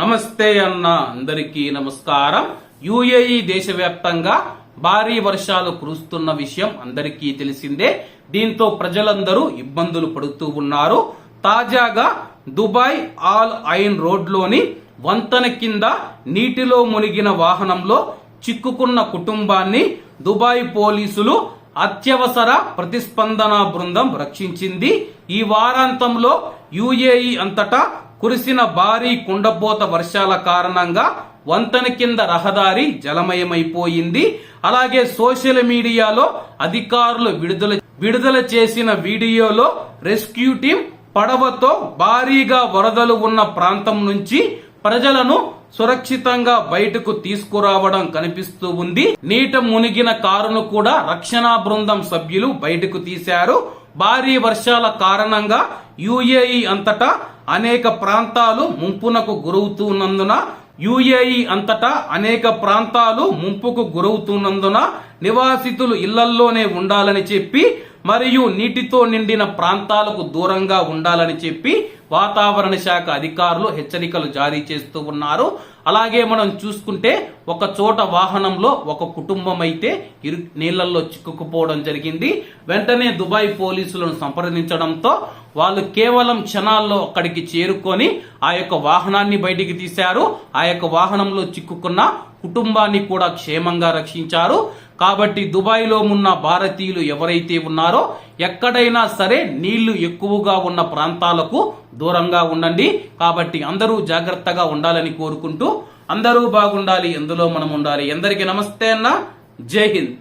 నమస్తే అన్న అందరికీ నమస్కారం. యుఏఈ దేశవ్యాప్తంగా భారీ వర్షాలు కురుస్తున్న విషయం అందరికీ తెలిసిందే. దీంతో ప్రజలందరూ ఇబ్బందులు పడుతూ ఉన్నారు. తాజాగా దుబాయ్ ఆల్ ఐన్ రోడ్లోని వంతెన కింద నీటిలో మునిగిన వాహనంలో చిక్కుకున్న కుటుంబాన్ని దుబాయ్ పోలీసులు అత్యవసర ప్రతిస్పందన బృందం రక్షించింది. ఈ వారాంతంలో యుఏఈ అంతటా కురిసిన భారీ కుండపోత వర్షాల కారణంగా వంతెన కింద రహదారి జలమయమైపోయింది. అలాగే సోషల్ మీడియాలో అధికారులు విడుదల విడుదల చేసిన వీడియోలో రెస్క్యూ టీం పడవతో భారీగా వరదలు ఉన్న ప్రాంతం నుంచి ప్రజలను సురక్షితంగా బయటకు తీసుకురావడం కనిపిస్తూ ఉంది. నీట మునిగిన కారును కూడా రక్షణ బృందం సభ్యులు బయటకు తీశారు. భారీ వర్షాల కారణంగా యుఏఈ అంతటా అనేక ప్రాంతాలు ముంపునకు గురవుతున్నందున యుఏఈ అంతటా అనేక ప్రాంతాలు ముంపుకు గురవుతున్నందున నివాసితులు ఇళ్ళల్లోనే ఉండాలని చెప్పి మరియు నీటితో నిండిన ప్రాంతాలకు దూరంగా ఉండాలని చెప్పి వాతావరణ శాఖ అధికారులు హెచ్చరికలు జారీ చేస్తూ ఉన్నారు. అలాగే మనం చూసుకుంటే ఒక చోట వాహనంలో ఒక కుటుంబం అయితే ఇరు నీళ్ళలో చిక్కుకుపోవడం జరిగింది. వెంటనే దుబాయ్ పోలీసులను సంప్రదించడంతో వాళ్ళు కేవలం క్షణాల్లో అక్కడికి చేరుకొని ఆ యొక్క వాహనాన్ని బయటికి తీశారు. ఆ యొక్క వాహనంలో చిక్కుకున్న కుటుంబాన్ని కూడా క్షేమంగా రక్షించారు. కాబట్టి దుబాయ్లో ఉన్న భారతీయులు ఎవరైతే ఉన్నారో ఎక్కడైనా సరే నీళ్ళు ఎక్కువగా ఉన్న ప్రాంతాలకు దూరంగా ఉండండి. కాబట్టి అందరూ జాగ్రత్తగా ఉండాలని కోరుకుంటూ అందరూ బాగుండాలి. ఎందులో మనం ఉండాలి? ఎందరికీ నమస్తే అన్న. జై హింద్.